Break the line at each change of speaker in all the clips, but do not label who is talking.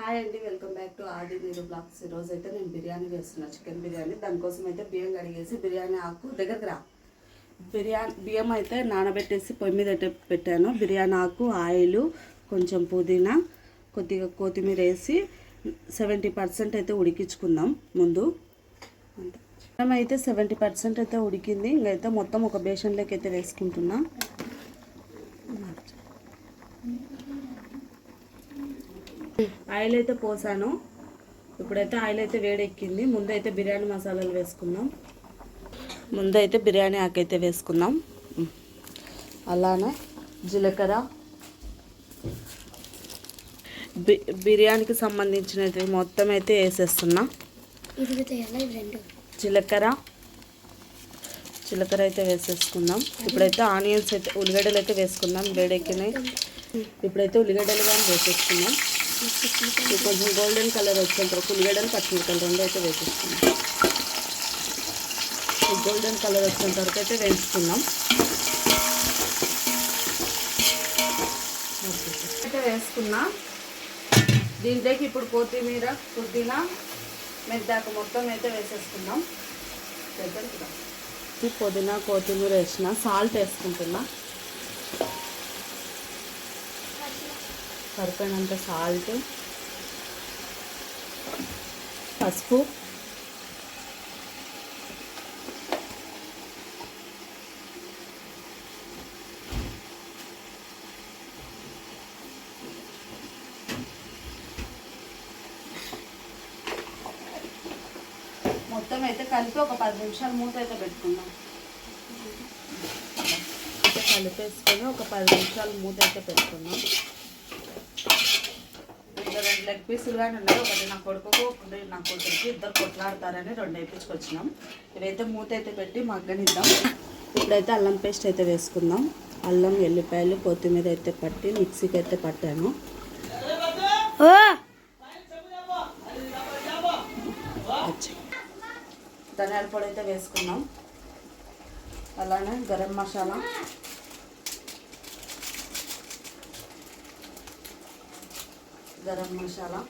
Hi అండి welcome back to ఆది మీరు బ్లాగ్స్. ఈరోజు అయితే నేను బిర్యానీ చేస్తున్నా చికెన్ బిర్యానీ. దానికోసం అయితే బియ్యం కడిగేసి బిర్యానీ ఆకు దగ్గరకు రా. బిర్యానీ బియ్యం అయితే నానబెట్టేసి పొయ్యి మీద అయితే పెట్టాను. బిర్యానీ ఆకు ఆయిల్ కొంచెం పుదీనా కొద్దిగా కొత్తిమీర వేసి సెవెంటీ పర్సెంట్ అయితే ఉడికించుకుందాం ముందు. బియ్యం అయితే సెవెంటీ పర్సెంట్ అయితే ఉడికింది. ఇంకైతే మొత్తం ఒక బేషన్లోకి అయితే వేసుకుంటున్నా. ఆయిల్ అయితే పోసాను. ఇప్పుడైతే ఆయిల్ అయితే వేడెక్కింది. ముందైతే బిర్యానీ మసాలాలు వేసుకుందాం. ముందైతే బిర్యానీ ఆకైతే వేసుకుందాం. అలానే జీలకర్ర. బి బిర్యానీకి సంబంధించినవి మొత్తం అయితే వేసేస్తున్నా. జీలకర్ర. జీలకర్ర అయితే వేసేసుకుందాం. ఇప్పుడైతే ఆనియన్స్ అయితే ఉల్లిగడ్డలు అయితే వేసుకుందాం. వేడెక్కినాయి. ఇప్పుడైతే ఉల్లిగడ్డలు కానీ వేసేసుకుందాం. కొంచెం గోల్డెన్ కలర్ వచ్చేంత వరకు ఉల్లిగడ్డలు పచ్చిమిరపకాయలు రెండు అయితే వేసేస్తున్నాం గోల్డెన్ కలర్ వచ్చేంత వరకు అయితే వేసుకున్నాం అయితే వేసుకున్నా. దీంట్లోకి ఇప్పుడు కొత్తిమీర పుదీనా మెద్దాక మొత్తం అయితే వేసేసుకున్నాం. పుదీనా కొత్తిమీర వేసిన సాల్ట్ వేసుకుంటున్నా. సరిపోయినంత సాల్ట్ పసుపు మొత్తం అయితే కలిపి ఒక పది నిమిషాలు మూత అయితే పెట్టుకుందాం. అయితే కలిపేసుకొని ఒక పది నిమిషాలు మూత అయితే పెట్టుకుందాం. రెండు లెగ్ పీసులు కానీ ఉన్నాయి. ఒకటి నా కొడుకుకు ఒకటి నా కొడుకుకి ఇద్దరు కొట్లాడతారని రెండు వేయించుకొచ్చినాం. ఇవైతే మూత అయితే పెట్టి మగ్గనిద్దాం. ఇప్పుడైతే అల్లం పేస్ట్ అయితే వేసుకుందాం. అల్లం ఎల్లిపాయలు కొత్తిమీర అయితే పట్టి మిక్సీకి అయితే పట్టాను. ధనియాల పొడి అయితే వేసుకున్నాం అలానే గరం మసాలా. గరం మసాలా.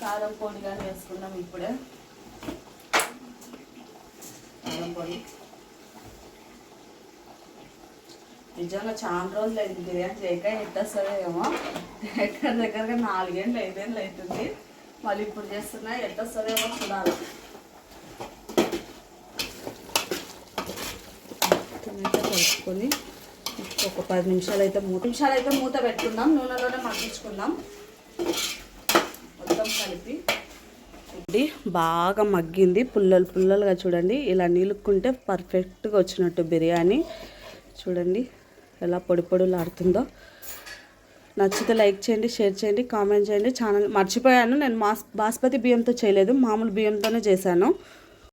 కారం పొడి కానీ వేసుకున్నాం ఇప్పుడే. కారం పొడి. నిజంగా చాలా రోజులు అయింది బిర్యానీ చేయక ఎట్ట ఏమో దగ్గర దగ్గరగా నాలుగేళ్ళు ఐదేళ్ళు అవుతుంది మళ్ళీ ఇప్పుడు చేస్తున్నా ఎట్ట వస్తుందేమో చూడాలి కలుపుకొని ఒక పది నిమిషాలు అయితే మూడు నిమిషాలు అయితే మూత పెట్టుకుందాం. నూనెలోనే మగ్గించుకుందాం. మొత్తం కలిపి. ఇది బాగా మగ్గింది. పుల్లలు పుల్లలుగా చూడండి. ఇలా నీలుక్కుంటే పర్ఫెక్ట్గా వచ్చినట్టు బిర్యానీ. చూడండి ఎలా పొడి పొడులాడుతుందో. నచ్చితే లైక్ చేయండి షేర్ చేయండి కామెంట్ చేయండి. ఛానల్ మర్చిపోయాను నేను మాస్ బాస్మతి బియ్యంతో చేయలేదు. మామూలు బియ్యంతోనే చేశాను.